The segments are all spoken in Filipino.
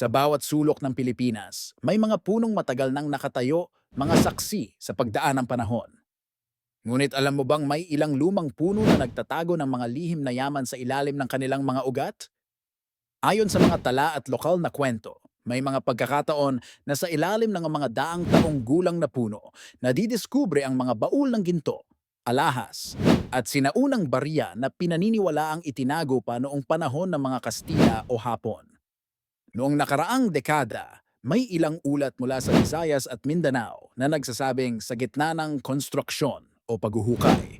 Sa bawat sulok ng Pilipinas, may mga punong matagal nang nakatayo, mga saksi sa pagdaan ng panahon. Ngunit alam mo bang may ilang lumang puno na nagtatago ng mga lihim na yaman sa ilalim ng kanilang mga ugat? Ayon sa mga tala at lokal na kwento, may mga pagkakataon na sa ilalim ng mga daang taong gulang na puno, nadidiskubre ang mga baul ng ginto, alahas, at sinaunang barya na pinaniniwalaang itinago pa noong panahon ng mga Kastila o Hapon. Noong nakaraang dekada, may ilang ulat mula sa Visayas at Mindanao na nagsasabing sa gitna ng konstruksyon o paghuhukay,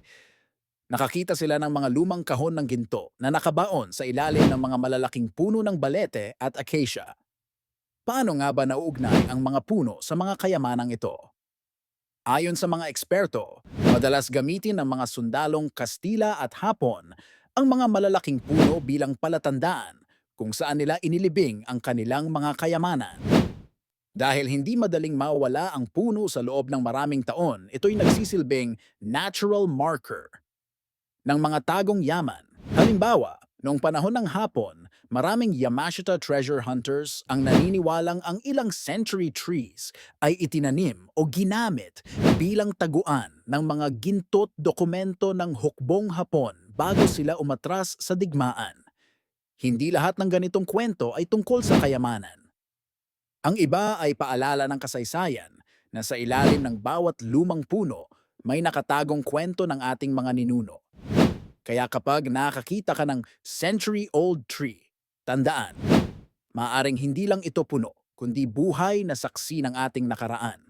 nakakita sila ng mga lumang kahon ng ginto na nakabaon sa ilalim ng mga malalaking puno ng balete at acacia. Paano nga ba nauugnay ang mga puno sa mga kayamanang ito? Ayon sa mga eksperto, madalas gamitin ng mga sundalong Kastila at Hapon ang mga malalaking puno bilang palatandaan kung saan nila inilibing ang kanilang mga kayamanan. Dahil hindi madaling mawala ang puno sa loob ng maraming taon, ito'y nagsisilbing natural marker ng mga tagong yaman. Halimbawa, noong panahon ng hapon, maraming Yamashita treasure hunters ang naniniwalang ang ilang century trees ay itinanim o ginamit bilang taguan ng mga gintot dokumento ng hukbong hapon bago sila umatras sa digmaan. Hindi lahat ng ganitong kwento ay tungkol sa kayamanan. Ang iba ay paalala ng kasaysayan na sa ilalim ng bawat lumang puno may nakatagong kwento ng ating mga ninuno. Kaya kapag nakakita ka ng century-old tree, tandaan, maaring hindi lang ito puno, kundi buhay na saksi ng ating nakaraan.